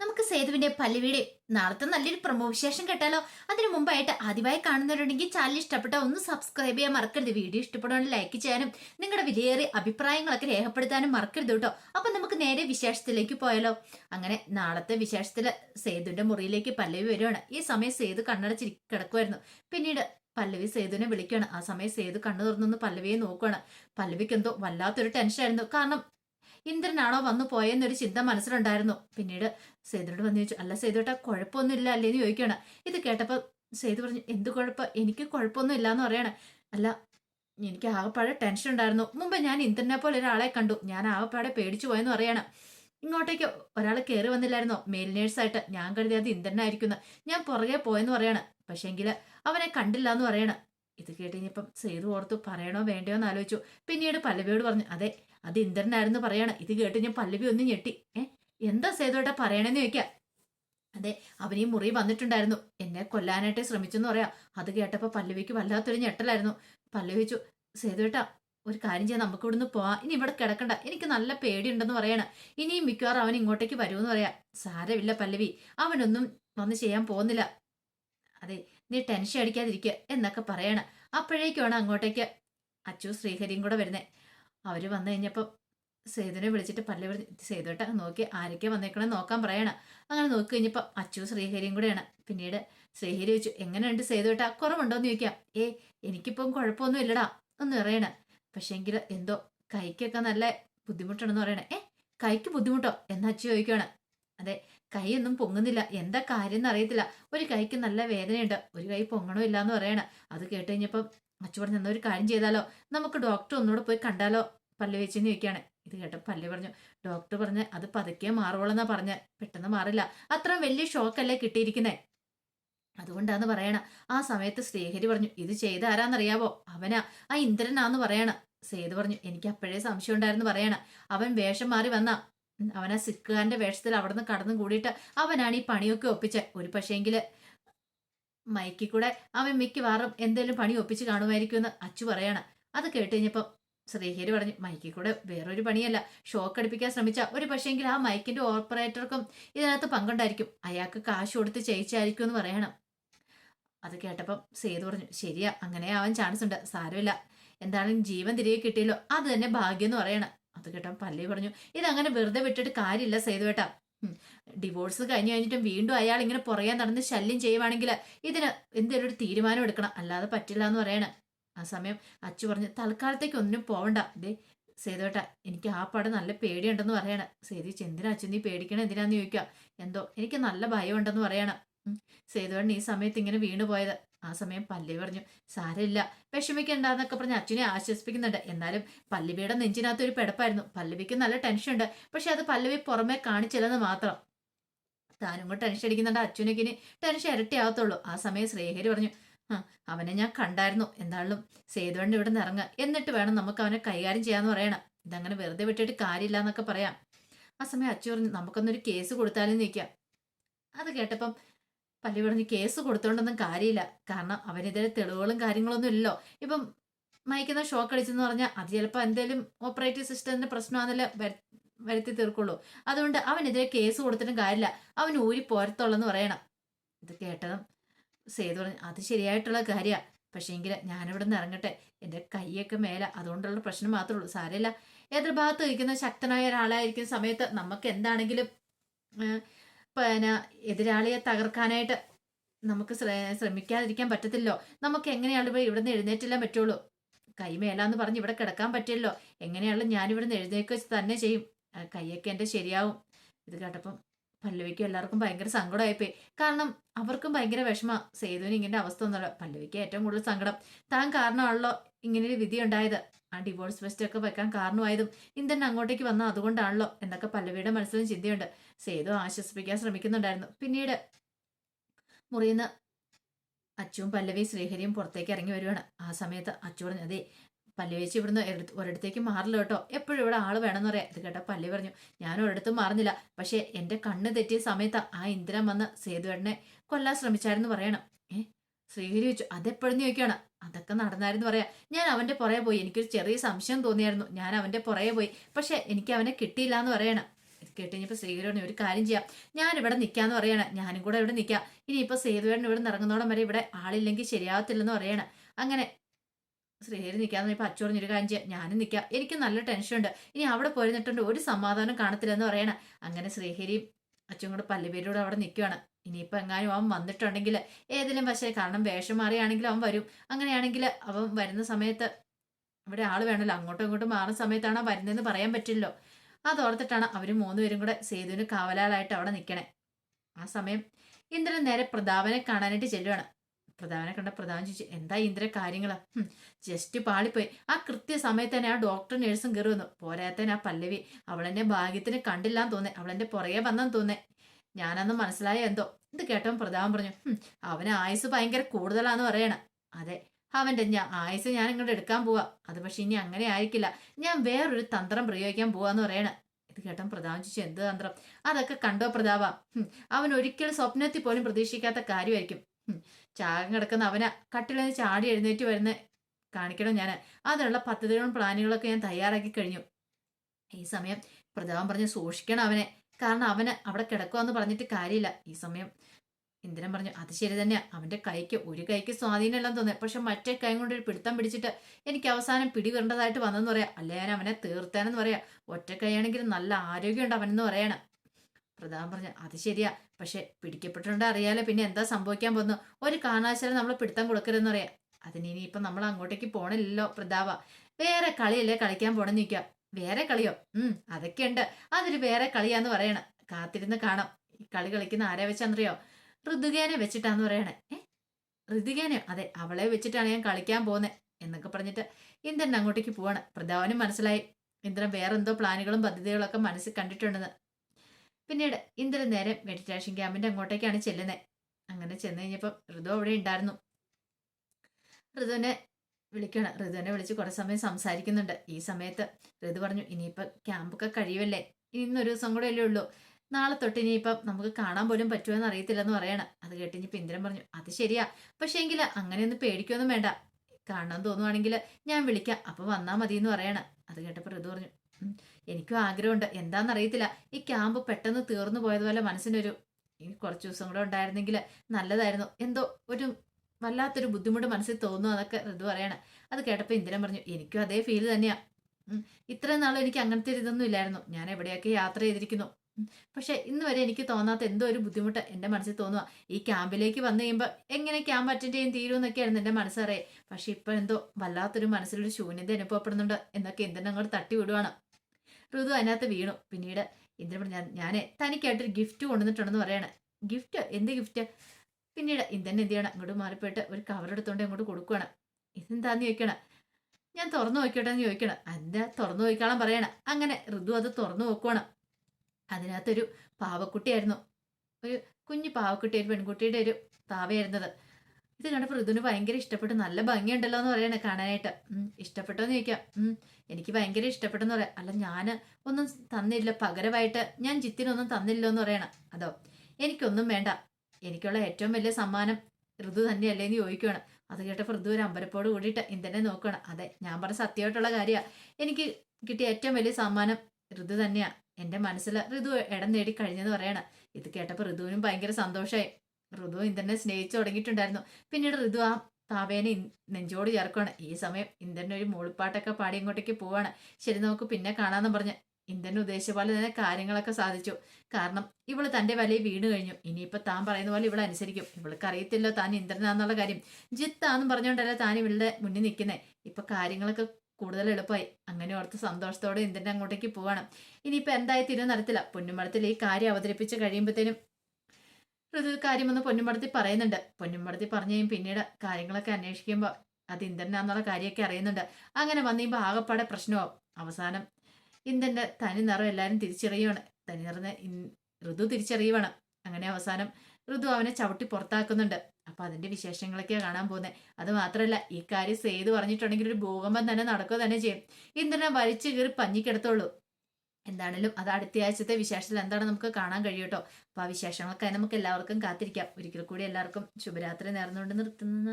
നമുക്ക് സേതുവിന്റെ പല്ലുവീട് നാളത്തെ നല്ലൊരു പ്രമോ വിശേഷം കേട്ടാലോ? അതിനു മുമ്പായിട്ട് ആദ്യമായി കാണുന്നവരുണ്ടെങ്കിൽ ചാനൽ ഇഷ്ടപ്പെട്ട ഒന്ന് സബ്സ്ക്രൈബ് ചെയ്യാൻ മറക്കരുത്. വീഡിയോ ഇഷ്ടപ്പെടുകയാണ് ലൈക്ക് ചെയ്യാനും നിങ്ങളുടെ വിലയേറിയ അഭിപ്രായങ്ങളൊക്കെ രേഖപ്പെടുത്താനും മറക്കരുത് കേട്ടോ. അപ്പൊ നമുക്ക് നേരെ വിശേഷത്തിലേക്ക് പോയാലോ? അങ്ങനെ നാളത്തെ വിശേഷത്തിൽ സേതുവിന്റെ മുറിയിലേക്ക് പല്ലവി വരുവാണ്. ഈ സമയം സേതു കണ്ണടച്ചിരി കിടക്കുമായിരുന്നു പിന്നീട് പല്ലവി സേതുവിനെ വിളിക്കുകയാണ്. ആ സമയം സേതു കണ്ണു തുറന്നൊന്ന് പല്ലവിയെ നോക്കുകയാണ് പല്ലവിക്ക് എന്തോ വല്ലാത്തൊരു ടെൻഷൻ ആയിരുന്നു. കാരണം ഇന്ദ്രനാണോ വന്നു പോയെന്നൊരു ചിന്ത മനസ്സിലുണ്ടായിരുന്നു. പിന്നീട് സേതുവിനോട് വന്നു ചോദിച്ചു അല്ല സേതുവേട്ടാ കുഴപ്പമൊന്നുമില്ല അല്ലേന്ന് ചോദിക്കുകയാണ്. ഇത് കേട്ടപ്പോൾ സേതു പറഞ്ഞു എന്ത് കുഴപ്പം? എനിക്ക് കുഴപ്പമൊന്നും ഇല്ലാന്ന് പറയണേ. അല്ല എനിക്ക് ആകെപ്പാടെ ടെൻഷൻ ഉണ്ടായിരുന്നു. മുമ്പ് ഞാൻ ഇന്ദ്രനെ പോലെ ഒരാളെ കണ്ടു. ഞാൻ ആകെപ്പാടെ പേടിച്ചു പോയെന്ന് പറയണം. ഇങ്ങോട്ടേക്ക് ഒരാൾ കയറി വന്നില്ലായിരുന്നോ? മെയിൽ നേഴ്സായിട്ട് ഞാൻ കരുതി അത് ഇന്ദ്രനായിരിക്കുന്നു. ഞാൻ പുറകെ പോയെന്ന് പറയണം. പക്ഷേങ്കിൽ അവനെ കണ്ടില്ല എന്ന് പറയണം. ഇത് കേട്ടുകഴിഞ്ഞപ്പം സേതു ഓർത്തു പറയണോ വേണ്ടയോ എന്ന് ആലോചിച്ചു. പിന്നീട് പല്ലവിയോട് പറഞ്ഞു അതെ അത് ഇന്ദ്രനായിരുന്നു പറയണം. ഇത് കേട്ട് ഞാൻ പല്ലവി ഒന്ന് ഞെട്ടി. ഏ എന്താ സേതുവേട്ട പറയണെന്ന് ചോദിക്കാം? അതെ അവൻ ഈ മുറി വന്നിട്ടുണ്ടായിരുന്നു. എന്നെ കൊല്ലാനായിട്ട് ശ്രമിച്ചെന്ന് പറയാം. അത് കേട്ടപ്പോൾ പല്ലവിക്ക് വല്ലാത്തൊരു ഞെട്ടലായിരുന്നു. പല്ലവി വെച്ചു സേതുവേട്ടാ ഒരു കാര്യം ചെയ്യാം. നമുക്ക് ഇവിടുന്ന് പോവാം. ഇനി ഇവിടെ കിടക്കണ്ട. എനിക്ക് നല്ല പേടിയുണ്ടെന്ന് പറയണം. ഇനിയും മിക്കവാറും അവൻ ഇങ്ങോട്ടേക്ക് വരുമെന്ന് പറയാം. സാരമില്ല പല്ലവി. അവനൊന്നും വന്ന് ചെയ്യാൻ പോകുന്നില്ല. അതെ നീ ടെൻഷൻ അടിക്കാതിരിക്കുക എന്നൊക്കെ പറയണം. അപ്പോഴേക്കുമാണ് അങ്ങോട്ടേക്ക് അച്ചു ശ്രീഹരിയും കൂടെ വരുന്നത് അവർ വന്നു കഴിഞ്ഞപ്പോൾ സേതുവിനെ വിളിച്ചിട്ട് പല്ല് വിളി സേതുട്ട നോക്കി ആരൊക്കെ വന്നേക്കണമെന്ന് നോക്കാൻ പറയണം. അങ്ങനെ നോക്കി കഴിഞ്ഞപ്പോൾ അച്ചു ശ്രീഹരിയും കൂടെയാണ്. പിന്നീട് ശ്രീഹരി ചോദിച്ചു എങ്ങനെയുണ്ട് സേതുട്ട കുറവുണ്ടോന്ന് ചോദിക്കാം. ഏ എനിക്കിപ്പം കുഴപ്പമൊന്നും ഇല്ലടാ ഒന്ന് പറയണ. പക്ഷേങ്കിൽ എന്തോ കൈക്കൊക്കെ നല്ല ബുദ്ധിമുട്ടുണ്ടെന്ന് പറയണേ. ഏ കൈക്ക് ബുദ്ധിമുട്ടോ? എന്ന് അച്ചു ചോദിക്കുകയാണ് അതെ കൈയൊന്നും പൊങ്ങുന്നില്ല. എന്താ കാര്യം എന്ന് അറിയത്തില്ല. ഒരു കൈക്ക് നല്ല വേദനയുണ്ട്. ഒരു കൈ പൊങ്ങണോ ഇല്ല എന്ന് പറയണ. അത് കേട്ട് കഴിഞ്ഞപ്പം അച്ചു പറഞ്ഞു എന്നൊരു ഒരു കാര്യം ചെയ്താലോ? നമുക്ക് ഡോക്ടർ ഒന്നുകൂടെ പോയി കണ്ടാലോ? പല്ല് വെച്ചെന്ന് ചോദിക്കുകയാണ്. ഇത് കേട്ട പല്ല് പറഞ്ഞു. ഡോക്ടർ പറഞ്ഞ് അത് പതുക്കെ മാറുവോളെന്നാ പറഞ്ഞ്. പെട്ടെന്ന് മാറില്ല. അത്ര വലിയ ഷോക്കല്ലേ കിട്ടിയിരിക്കുന്നേ? അതുകൊണ്ടാന്ന് പറയണ. ആ സമയത്ത് ശ്രീഹരി പറഞ്ഞു ഇത് ചെയ്ത ആരാന്നറിയാവോ? അവനാ. ആ ഇന്ദ്രനാന്ന് പറയണ. സേതു പറഞ്ഞു എനിക്ക് അപ്പോഴേ സംശയം ഉണ്ടായിരുന്നു പറയണ. അവൻ വേഷം മാറി വന്ന. അവൻ ആ സിക്കുകാരന്റെ വേഷത്തിൽ അവിടുന്ന് കടന്നു കൂടിയിട്ട് അവനാണ് ഈ പണിയൊക്കെ ഒപ്പിച്ച. ഒരു പക്ഷേങ്കിൽ മൈക്കി കൂടെ അവൻ മിക്കവാറും എന്തേലും പണി ഒപ്പിച്ച് കാണുമായിരിക്കും എന്ന് അച്ചു പറയാണ്. അത് കേട്ട് ശ്രീഹരി പറഞ്ഞു മൈക്കിൽ കൂടെ വേറൊരു പണിയല്ല. ഷോക്ക് അടിപ്പിക്കാൻ ശ്രമിച്ച ഒരു പക്ഷേങ്കിൽ ആ മൈക്കിന്റെ ഓപ്പറേറ്റർക്കും ഇതിനകത്ത് പങ്കുണ്ടായിരിക്കും. അയാൾക്ക് കാശ് കൊടുത്ത് ചെയ്യിച്ചായിരിക്കും എന്ന് പറയണം. അത് കേട്ടപ്പം സേതു പറഞ്ഞു ശരിയാ അങ്ങനെ ആവാൻ ചാൻസ് ഉണ്ട്. സാരമില്ല. എന്താണെങ്കിലും ജീവൻ തിരികെ കിട്ടിയല്ലോ. അത് തന്നെ ഭാഗ്യം എന്ന് പറയണം. അത് കേട്ടാ പല്ലി പറഞ്ഞു ഇതങ്ങനെ വെറുതെ വിട്ടിട്ട് കാര്യമില്ല സേതു കേട്ടാ ഡിവോഴ്സ് കഴിഞ്ഞു കഴിഞ്ഞിട്ടും വീണ്ടും അയാൾ ഇങ്ങനെ പുറകെ നടന്ന് ശല്യം ചെയ്യുവാണെങ്കിൽ ഇതിന് എന്തെങ്കിലും ഒരു തീരുമാനം എടുക്കണം. അല്ലാതെ പറ്റില്ല എന്ന് പറയണേ. ആ സമയം അച്ചു പറഞ്ഞു തൽക്കാലത്തേക്ക് ഒന്നിനും പോവണ്ട. ദേ സേതുവേട്ട എനിക്ക് ആ പാട് നല്ല പേടിയുണ്ടെന്ന് പറയണ. സേതി എന്തിനാ അച്ഛൻ നീ പേടിക്കണം? എന്തിനാന്ന് ചോദിക്കുക എന്തോ എനിക്ക് നല്ല ഭയമുണ്ടെന്ന് പറയണം. സേതുവേട്ടൻ ഈ സമയത്ത് ഇങ്ങനെ വീണു പോയത്. ആ സമയം പല്ലി പറഞ്ഞു സാരമില്ല വിഷമിക്കണ്ടെന്നൊക്കെ പറഞ്ഞ് അച്ഛനെ ആശ്വസിപ്പിക്കുന്നുണ്ട്. എന്നാലും പല്ലവിയുടെ നെഞ്ചിനകത്ത് ഒരു പെടപ്പായിരുന്നു. പല്ലവിക്ക് നല്ല ടെൻഷൻ ഉണ്ട്. പക്ഷെ അത് പല്ലവി പുറമെ കാണിച്ചില്ലെന്ന് മാത്രം. താനും കൂടെ ടെൻഷൻ അടിക്കുന്നുണ്ട്. അച്ഛനൊക്കെ ഇനി ടെൻഷൻ ഇരട്ടിയാവത്തുള്ളൂ ആ സമയം ശ്രീഹരി പറഞ്ഞു അവനെ ഞാൻ കണ്ടായിരുന്നു. എന്തായാലും സേതുവണ്ടി ഇവിടെ നിന്ന് ഇറങ്ങുക എന്നിട്ട് വേണം നമുക്ക് അവനെ കൈകാര്യം ചെയ്യാന്ന് പറയണം. ഇതങ്ങനെ വെറുതെ വിട്ടിട്ട് കാര്യമില്ല എന്നൊക്കെ പറയാം. ആ സമയം അച്ഛൻ പറഞ്ഞു നമുക്കൊന്നൊരു കേസ് കൊടുത്താലും നിൽക്കാം. അത് കേട്ടപ്പം പറഞ്ഞ് കേസ് കൊടുത്തോണ്ടൊന്നും കാര്യമില്ല. കാരണം അവനെതിരെ തെളിവുകളും കാര്യങ്ങളൊന്നും ഇല്ലല്ലോ. ഇപ്പം മയക്കുന്ന ഷോക്ക് അടിച്ചെന്ന് പറഞ്ഞാൽ അത് ചിലപ്പോൾ എന്തെങ്കിലും ഓപ്പറേറ്റീവ് സിസ്റ്റത്തിന്റെ പ്രശ്നമാണെന്നല്ലേ വരുത്തി തീർക്കുള്ളൂ. അതുകൊണ്ട് അവനെതിരെ കേസ് കൊടുത്തിട്ടും കാര്യമില്ല. അവൻ ഊരി പോരത്തുള്ളെന്ന് പറയണം. ഇത് കേട്ടതും സേതു പറഞ്ഞു അത് ശരിയായിട്ടുള്ള കാര്യമാണ് പക്ഷേങ്കിൽ ഞാനിവിടെ നിന്ന് ഇറങ്ങട്ടെ. എന്റെ കൈയൊക്കെ മേല. അതുകൊണ്ടുള്ള പ്രശ്നം മാത്രമേ ഉള്ളൂ. സാരമില്ല. എതിർഭാഗത്ത് ഇരിക്കുന്ന ശക്തനായ ഒരാളായിരിക്കുന്ന സമയത്ത് നമുക്ക് എന്താണെങ്കിലും പിന്നെ എതിരാളിയെ തകർക്കാനായിട്ട് നമുക്ക് ശ്രമിക്കാതിരിക്കാൻ പറ്റത്തില്ലോ. നമുക്ക് എങ്ങനെയാണ് ഇവിടെ നിന്ന് എഴുന്നേറ്റില്ലാൻ പറ്റുള്ളൂ? കൈമേലാന്ന് പറഞ്ഞ് ഇവിടെ കിടക്കാൻ പറ്റില്ലല്ലോ എങ്ങനെയാണല്ലോ എഴുന്നേക്ക് തന്നെ ചെയ്യും. കൈയൊക്കെ എന്റെ ശരിയാവും. ഇത് കേട്ടപ്പം പല്ലവിക്കും എല്ലാവർക്കും ഭയങ്കര സങ്കടമായിപ്പോയി. കാരണം അവർക്കും ഭയങ്കര വിഷമ. സേതുവിന് ഇങ്ങനെ അവസ്ഥ ഒന്നുമല്ല പല്ലവിക്ക് ഏറ്റവും കൂടുതൽ സങ്കടം. താൻ കാരണമാണല്ലോ ഇങ്ങനെ ഒരു വിധി ഉണ്ടായത്. ആ ഡിവോഴ്സ് ഫെസ്റ്റ് ഒക്കെ വെക്കാൻ കാരണമായതും ഇന്ദ്രൻ അങ്ങോട്ടേക്ക് വന്ന അതുകൊണ്ടാണല്ലോ എന്നൊക്കെ പല്ലവിയുടെ മനസ്സിലും ചിന്തയുണ്ട്. സേതു ആശ്വസിപ്പിക്കാൻ ശ്രമിക്കുന്നുണ്ടായിരുന്നു. പിന്നീട് മുറിയുന്ന അച്ചുവും പല്ലവി ശ്രീഹരിയും പുറത്തേക്ക് ഇറങ്ങി വരുവാണ്. ആ സമയത്ത് അച്ചു പറഞ്ഞു അതെ പല്ലവേച്ചി ഇവിടുന്ന് ഒരിടത്തേക്ക് മാറില്ല കേട്ടോ. എപ്പോഴും ഇവിടെ ആൾ വേണമെന്ന് പറയാം. ഇത് കേട്ടോ പല്ലി പറഞ്ഞു ഞാൻ ഒരിടത്തും മാറുന്നില്ല. പക്ഷേ എന്റെ കണ്ണ് തെറ്റിയ സമയത്ത് ആ ഇന്ദ്രൻ വന്ന് സേതുവേടനെ കൊല്ലാൻ ശ്രമിച്ചായിരുന്നു പറയണം. ഏ? ശ്രീഹരി ചോദിച്ചു അതെപ്പോഴെന്ന് ചോദിക്കുകയാണ്. അതൊക്കെ നടന്നായിരുന്നു പറയാം. ഞാൻ അവന്റെ പുറകെ പോയി. എനിക്കൊരു ചെറിയ സംശയം തോന്നിയായിരുന്നു. ഞാൻ അവന്റെ പുറകെ പോയി. പക്ഷെ എനിക്ക് അവനെ കിട്ടിയില്ല എന്ന് പറയണം. കേട്ടുകഴിഞ്ഞപ്പോൾ കേട്ട് ഒരു കാര്യം ചെയ്യാം. ഞാൻ ഇവിടെ നിൽക്കാന്ന് പറയാണ്. ഞാനും കൂടെ ഇവിടെ നിൽക്കാം. ഇനിയിപ്പോൾ സേതുവേടൻ ഇവിടെ നിന്ന് ഇറങ്ങുന്നോളം വരെ ഇവിടെ ആളില്ലെങ്കിൽ ശരിയാവത്തില്ലെന്ന് പറയണം. അങ്ങനെ ശ്രീഹരി നിൽക്കാന്ന് പറയുമ്പോൾ അച്ചു പറഞ്ഞൊരു കാര്യം ചെയ്യാം. ഞാനും നിൽക്കാം. എനിക്ക് നല്ല ടെൻഷനുണ്ട്. ഇനി അവിടെ പോയിരുന്നിട്ടുണ്ട് ഒരു സമാധാനം കാണത്തില്ലെന്ന് പറയണ. അങ്ങനെ ശ്രീഹരിയും അച്ഛൻ കൂടെ പല്ലുപേരോട് അവിടെ നിൽക്കുകയാണ് ഇനിയിപ്പോൾ എങ്ങാനും അവൻ വന്നിട്ടുണ്ടെങ്കിൽ ഏതെങ്കിലും പക്ഷേ കാരണം വേഷം മാറിയാണെങ്കിൽ അവൻ വരും. അങ്ങനെയാണെങ്കിൽ അവൻ വരുന്ന സമയത്ത് ഇവിടെ ആൾ വേണമല്ലോ. അങ്ങോട്ടും ഇങ്ങോട്ടും മാറുന്ന സമയത്താണ് വരുന്നതെന്ന് പറയാൻ പറ്റില്ലല്ലോ. അതോർത്തിട്ടാണ് അവർ മൂന്നുപേരും കൂടെ സേതുവിന് കാവലാളായിട്ട് അവിടെ നിൽക്കണേ ആ സമയം ഇന്ദ്രൻ നേരെ പ്രതാപനെ കാണാനായിട്ട് ചെല്ലുവാണ്. പ്രധാനെ കണ്ട പ്രധാനം ചോദിച്ചു എന്താ ഇന്ദ്ര കാര്യങ്ങളാ? ജസ്റ്റ് പാളിപ്പോയി. ആ കൃത്യ സമയത്ത് തന്നെ ആ ഡോക്ടർ നേഴ്സും കയറി വന്നു. പോരാത്തന്നെ ആ പല്ലവി അവളെന്നെ ഭാഗ്യത്തിന് കണ്ടില്ലാന്ന് തോന്നേ അവളെന്റെ പുറകെ വന്നെന്ന് തോന്നേ ഞാനന്ന് മനസ്സിലായ എന്തോ. ഇത് കേട്ടോ പ്രധാനം പറഞ്ഞു അവന് ആയുസ് ഭയങ്കര കൂടുതലാന്ന് പറയണ. അതെ അവന്റെ ഞാൻ ആയുസ് ഞാൻ ഇങ്ങോട്ട് എടുക്കാൻ പോവാ. അത് പക്ഷെ ഇനി അങ്ങനെ ആയിരിക്കില്ല. ഞാൻ വേറൊരു തന്ത്രം പ്രയോഗിക്കാൻ പോവാന്ന് പറയണ. ഇത് കേട്ടോ പ്രധാനം ചോദിച്ചു എന്ത് തന്ത്രം? അതൊക്കെ കണ്ടോ പ്രതാപ. അവൻ ഒരിക്കലും സ്വപ്നത്തിൽ പോലും പ്രതീക്ഷിക്കാത്ത കാര്യമായിരിക്കും. ചാകം കിടക്കുന്ന അവനെ കട്ടിലിൽ നിന്ന് ചാടി എഴുന്നേറ്റ് വരുന്ന കാണിക്കണം ഞാൻ അതിനുള്ള പദ്ധതികളും പ്ലാനുകളൊക്കെ ഞാൻ തയ്യാറാക്കി കഴിഞ്ഞു. ഈ സമയം പ്രതാപം പറഞ്ഞ് സൂക്ഷിക്കണം അവനെ. കാരണം അവന് അവിടെ കിടക്കുമെന്ന് പറഞ്ഞിട്ട് കാര്യമില്ല. ഈ സമയം ഇന്ദ്രൻ പറഞ്ഞു അത് ശരി തന്നെയാ അവന്റെ കൈക്ക് ഒരു കൈക്ക് സ്വാധീനമെല്ലാം തോന്നുന്നു. പക്ഷെ മറ്റേ കൈ കൊണ്ട് ഒരു പിടുത്തം പിടിച്ചിട്ട് എനിക്ക് അവസാനം പിടി വരേണ്ടതായിട്ട് വന്നെന്ന് പറയാം. അല്ലെ ഞാൻ അവനെ തീർത്താനെന്ന് പറയാം. ഒറ്റ കൈയാണെങ്കിൽ നല്ല ആരോഗ്യമുണ്ട് അവനെന്ന് പറയണം. പ്രധാനം പറഞ്ഞു അത് ശരിയാ. പക്ഷെ പിടിക്കപ്പെട്ടിട്ടുണ്ട് അറിയാലോ. പിന്നെ എന്താ സംഭവിക്കാൻ പോകുന്നു? ഒരു കാണാശാല നമ്മൾ പിടുത്തം കൊടുക്കരുതെന്ന് പറയാം. അതിന് ഇനിയിപ്പം നമ്മൾ അങ്ങോട്ടേക്ക് പോണില്ലല്ലോ പ്രതാപ. വേറെ കളിയല്ലേ കളിക്കാൻ പോണെന്ന് നിൽക്കാം വേറെ കളിയോ? ഉം അതൊക്കെ ഉണ്ട് അതൊരു വേറെ കളിയാന്ന് പറയണം. കാത്തിരുന്ന് കാണാം. ഈ കളി കളിക്കുന്ന ആരെ വെച്ചാന്നറിയോ? ഋതുകേനെ വെച്ചിട്ടാന്ന് പറയണേ. ഏഹ് ഋതുകേനെ അതെ അവളെ വെച്ചിട്ടാണ് ഞാൻ കളിക്കാൻ പോകുന്നത് എന്നൊക്കെ പറഞ്ഞിട്ട് ഇന്ദ്രൻ അങ്ങോട്ടേക്ക് പോവാണ്. പ്രതാപനും മനസ്സിലായി. ഇന്ദ്രൻ വേറെന്തോ പ്ലാനുകളും പദ്ധതികളൊക്കെ മനസ്സിൽ കണ്ടിട്ടുണ്ടെന്ന്. പിന്നീട് ഇന്ദ്രൻ നേരെ മെഡിറ്റേഷൻ ക്യാമ്പിന്റെ അങ്ങോട്ടേക്കാണ് ചെല്ലുന്നത് അങ്ങനെ ചെന്ന് കഴിഞ്ഞപ്പോൾ ഋതു അവിടെ ഉണ്ടായിരുന്നു. ഋതുവിനെ വിളിക്കണം. ഋതുവിനെ വിളിച്ച് കുറെ സമയം സംസാരിക്കുന്നുണ്ട്. ഈ സമയത്ത് ഋതു പറഞ്ഞു ഇനിയിപ്പോൾ ക്യാമ്പൊക്കെ കഴിയുമല്ലേ ഇന്നൊരു ദിവസം കൂടെ അല്ലേ ഉള്ളൂ. നാളെ തൊട്ട് ഇനിയിപ്പം നമുക്ക് കാണാൻ പോലും പറ്റുമെന്ന് അറിയത്തില്ലെന്ന് പറയണം. അത് കേട്ട് ഇനിയിപ്പോൾ ഇന്ദ്രൻ പറഞ്ഞു അത് ശരിയാ. പക്ഷേ എങ്കിൽ അങ്ങനെയൊന്നും പേടിക്കൊന്നും വേണ്ട. കാണാൻ തോന്നുവാണെങ്കിൽ ഞാൻ വിളിക്കാം. അപ്പോൾ വന്നാൽ മതി എന്ന് പറയണം. അത് കേട്ടപ്പോൾ ഋതു പറഞ്ഞു എനിക്കും ആഗ്രഹമുണ്ട്. എന്താണെന്നറിയത്തില്ല ഈ ക്യാമ്പ് പെട്ടെന്ന് തീർന്നു പോയതുപോലെ മനസ്സിനൊരു ഇനി കുറച്ച് ദിവസം കൂടെ ഉണ്ടായിരുന്നെങ്കിൽ നല്ലതായിരുന്നു. എന്തോ ഒരു വല്ലാത്തൊരു ബുദ്ധിമുട്ട് മനസ്സിൽ തോന്നുന്നു അതൊക്കെ ഇത് പറയണേ. അത് കേട്ടപ്പോൾ ഇന്ദിരൻ പറഞ്ഞു എനിക്കും അതേ ഫീൽ തന്നെയാ. ഇത്രയും നാളും എനിക്ക് അങ്ങനത്തെ ഒരു ഇതൊന്നും ഇല്ലായിരുന്നു. ഞാൻ എവിടെയൊക്കെ യാത്ര ചെയ്തിരിക്കുന്നു. പക്ഷെ ഇന്ന് വരെ എനിക്ക് തോന്നാത്ത എന്തോ ഒരു ബുദ്ധിമുട്ട് എന്റെ മനസ്സിൽ തോന്നുക ഈ ക്യാമ്പിലേക്ക് വന്നു കഴിയുമ്പോൾ എങ്ങനെ ക്യാമ്പ് അറ്റൻഡ് ചെയ്യാൻ തീരുമെന്നൊക്കെയായിരുന്നു എന്റെ മനസ്സറിയേ പക്ഷെ ഇപ്പോൾ എന്തോ വല്ലാത്തൊരു മനസ്സിലൊരു ശൂന്യത അനുഭവപ്പെടുന്നുണ്ട് എന്നൊക്കെ എന്തിനും അങ്ങോട്ട് തട്ടി വിടുവാണ് ഋതു അതിനകത്ത് വീണു. പിന്നീട് ഇന്ദ്രൻ ഞാൻ ഞാനേ തനിക്കായിട്ടൊരു ഗിഫ്റ്റ് കൊണ്ടുവന്നിട്ടുണ്ടെന്ന് പറയണേ. ഗിഫ്റ്റ് എന്ത് ഗിഫ്റ്റ് പിന്നീട് ഇന്ദ്രൻ എന്ത് ചെയ്യണം? ഇങ്ങോട്ട് മാറിപ്പോയിട്ട് ഒരു കവർ എടുത്തോണ്ട് ഇങ്ങോട്ട് കൊടുക്കുകയാണ് ഇതെന്താന്ന് ചോദിക്കണം? ഞാൻ തുറന്നു നോക്കിയോട്ടെ എന്ന് ചോദിക്കണം. എന്താ തുറന്നു നോക്കിക്കാളാൻ പറയണം. അങ്ങനെ ഋതു അത് തുറന്നു നോക്കണം അതിനകത്തൊരു പാവക്കുട്ടിയായിരുന്നു. ഒരു കുഞ്ഞു പാവക്കുട്ടി ഒരു പെൺകുട്ടിയുടെ ഒരു പാവയായിരുന്നത് ഇത് കണ്ടപ്പോൾ ഋതുവിന് ഭയങ്കര ഇഷ്ടപ്പെട്ടു. നല്ല ഭംഗിയുണ്ടല്ലോ എന്ന് പറയണേ കാണാനായിട്ട്. ഇഷ്ടപ്പെട്ടോ എന്ന് ചോദിക്കാം. എനിക്ക് ഭയങ്കര ഇഷ്ടപ്പെട്ടെന്ന് പറയാം. അല്ല ഞാൻ ഒന്നും തന്നില്ല. പകരമായിട്ട് ഞാൻ ജിത്തിനൊന്നും തന്നില്ലോ എന്ന് പറയണം. അതോ? എനിക്കൊന്നും വേണ്ട. എനിക്കുള്ള ഏറ്റവും വലിയ സമ്മാനം ഋതു തന്നെയല്ലേ എന്ന് ചോദിക്കുകയാണ് അത് കേട്ടപ്പോൾ ഋതു ഒരു അമ്പരപ്പോട് കൂടിയിട്ട് ഇന്ത്യനെ നോക്കണം അതെ ഞാൻ പറഞ്ഞ സത്യമായിട്ടുള്ള കാര്യമാണ് എനിക്ക് കിട്ടിയ ഏറ്റവും വലിയ സമ്മാനം ഋതു തന്നെയാണ് എന്റെ മനസ്സിൽ ഋതു ഇടം നേടി കഴിഞ്ഞെന്ന് പറയണം. ഇത് കേട്ടപ്പോൾ ഋതുവിനും ഭയങ്കര സന്തോഷമായി ഋതു ഇന്ദ്രനെ സ്നേഹിച്ചു തുടങ്ങിയിട്ടുണ്ടായിരുന്നു. പിന്നീട് ഋതു ആ താവേനെ നെഞ്ചോട് ചേർക്കുകയാണ് ഈ സമയം ഇന്ദ്രൻ ഒരു മൂളിപ്പാട്ടൊക്കെ പാടി ഇങ്ങോട്ടേക്ക് പോവാണ്. ശരി നമുക്ക് പിന്നെ കാണാമെന്ന് പറഞ്ഞ് ഇന്ദ്രൻ ഉദ്ദേശിച്ച പോലെ തന്നെ കാര്യങ്ങളൊക്കെ സാധിച്ചു. കാരണം ഇവൾ തന്റെ വലിയ വീണ് കഴിഞ്ഞു. ഇനിയിപ്പോ താൻ പറയുന്ന പോലെ ഇവളെ അനുസരിക്കും. ഇവൾക്ക് അറിയത്തില്ലോ താൻ ഇന്ദ്രനാന്നുള്ള കാര്യം. ജിത്താന്നും പറഞ്ഞുകൊണ്ടല്ല താൻ ഇവളുടെ മുന്നിൽ നിൽക്കുന്നത് ഇപ്പൊ കാര്യങ്ങളൊക്കെ കൂടുതൽ എളുപ്പമായി. അങ്ങനെ ഓർത്ത് സന്തോഷത്തോടെ ഇന്ദ്രൻ അങ്ങോട്ടേക്ക് പോവാണ്. ഇനിയിപ്പോ എന്തായി തിരുവനന്തപുരത്തില്ല പൊന്നുമടത്തിൽ ഈ കാര്യം അവതരിപ്പിച്ച് കഴിയുമ്പോഴത്തേനും ഋതു കാര്യമെന്ന് പൊന്നുമടത്തി പറയുന്നുണ്ട്. പൊന്നുമടത്തി പറഞ്ഞു കഴിയും പിന്നീട് കാര്യങ്ങളൊക്കെ അന്വേഷിക്കുമ്പോൾ അത് ഇന്ദ്രനാന്നുള്ള കാര്യമൊക്കെ അറിയുന്നുണ്ട്. അങ്ങനെ വന്നു കഴിയുമ്പോൾ ആകപ്പാടെ പ്രശ്നമാവും. അവസാനം ഇന്ദ്രന്റെ തനി നിറം എല്ലാവരും തിരിച്ചറിയുവാണ്. തനി നിറഞ്ഞ ഋതു തിരിച്ചറിയുവാണ്. അങ്ങനെ അവസാനം ഋതു അവനെ ചവിട്ടി പുറത്താക്കുന്നുണ്ട്. അപ്പൊ അതിന്റെ വിശേഷങ്ങളൊക്കെയാണ് കാണാൻ പോകുന്നത് അത് മാത്രമല്ല ഈ കാര്യം സേതു പറഞ്ഞിട്ടുണ്ടെങ്കിൽ ഒരു ഭൂകമ്പം തന്നെ നടക്കുക തന്നെ ചെയ്യും. ഇന്ദ്രനെ വലിച്ചു കീറി പഞ്ഞിക്കെടുത്തുള്ളൂ എന്താണേലും അത് അടുത്ത ആഴ്ചത്തെ വിശേഷത്തിൽ എന്താണ് നമുക്ക് കാണാൻ കഴിയൂട്ടോ? അപ്പൊ ആ വിശേഷങ്ങൾക്കായി നമുക്ക് എല്ലാവർക്കും കാത്തിരിക്കാം. ഒരിക്കൽ കൂടി എല്ലാവർക്കും ശുഭരാത്രി നേർന്നുകൊണ്ട് നിർത്തുന്നു.